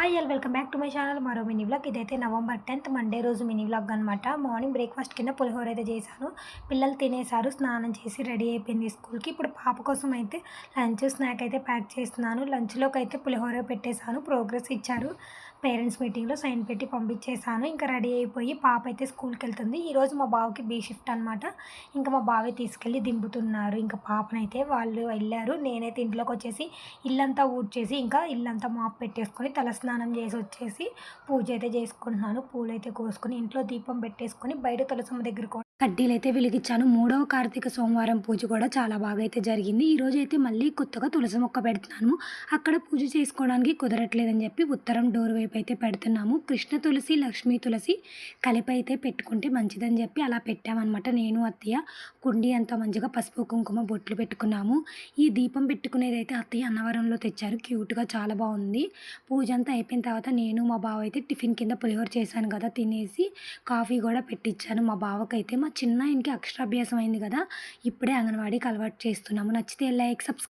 Hi all welcome back to my channel. మరో mini vlog. ఇదైతే November tenth Monday రోజు mini vlog అనమాట morning breakfast కింద పులిహోర అయితే చేశాను. పిల్లలు తినేశారు స్నానం చేసి రెడీ అయిపోయింది స్కూల్కి. ఇప్పుడు పాప కోసం అయితే లంచ్ స్నాక్ అయితే ప్యాక్ చేస్తున్నాను. లంచ్లోకి అయితే పులిహోర పెట్టేశాను ప్రోగ్రెస్ ఇచ్చారు. పేరెంట్స్ మీటింగ్లో సైన్ పెట్టి పంపించేశాను. ఇంకా రెడీ అయిపోయి పాప అయితే స్కూల్కి వెళ్తుంది. ఈరోజు మా బావకి బీ షిఫ్ట్ అనమాట ఇంకా మా బావే తీసుకెళ్ళి దింపుతున్నారు. ఇంకా పాపనైతే వాళ్ళు వెళ్ళారు. నేనైతే ఇంట్లోకి వచ్చేసి ఇల్లంతా ఊడ్చేసి ఇంకా ఇల్లంతా మాప్ పెట్టేసుకొని స్నానం చేసి వచ్చేసి పూజ అయితే చేసుకుంటున్నాను. పూలు అయితే కోసుకొని ఇంట్లో దీపం పెట్టేసుకొని బయట తులసమ్మ దగ్గర కడ్డీలు అయితే వెలిగించాను. మూడవ కార్తీక సోమవారం పూజ కూడా చాలా బాగా అయితే జరిగింది. ఈరోజు అయితే మళ్ళీ కొత్తగా తులసి మొక్క పెడుతున్నాను. అక్కడ పూజ చేసుకోవడానికి కుదరట్లేదని చెప్పి ఉత్తరం డోర్ వైపు అయితే పెడుతున్నాము. కృష్ణ తులసి లక్ష్మీ తులసి కలిపి అయితే పెట్టుకుంటే మంచిదని చెప్పి అలా పెట్టామన్నమాట. నేను అత్తయ్య కుండి అంతా మంచిగా పసుపు కుంకుమ బొట్లు పెట్టుకున్నాము. ఈ దీపం పెట్టుకునేది అయితే అత్తయ్య అన్నవరంలో తెచ్చారు. క్యూట్గా చాలా బాగుంది. పూజ అంతా అయిపోయిన తర్వాత నేను మా బావ అయితే టిఫిన్ కింద పులిహోర చేశాను కదా తినేసి కాఫీ కూడా పెట్టించాను మా బావకైతే మా చిన్నాయనకి అక్షరాభ్యాసం అయింది కదా ఇప్పుడే అంగన్వాడీకి అలవాటు చేస్తున్నాము. నచ్చితే లైక్ సబ్స్క్రైబ్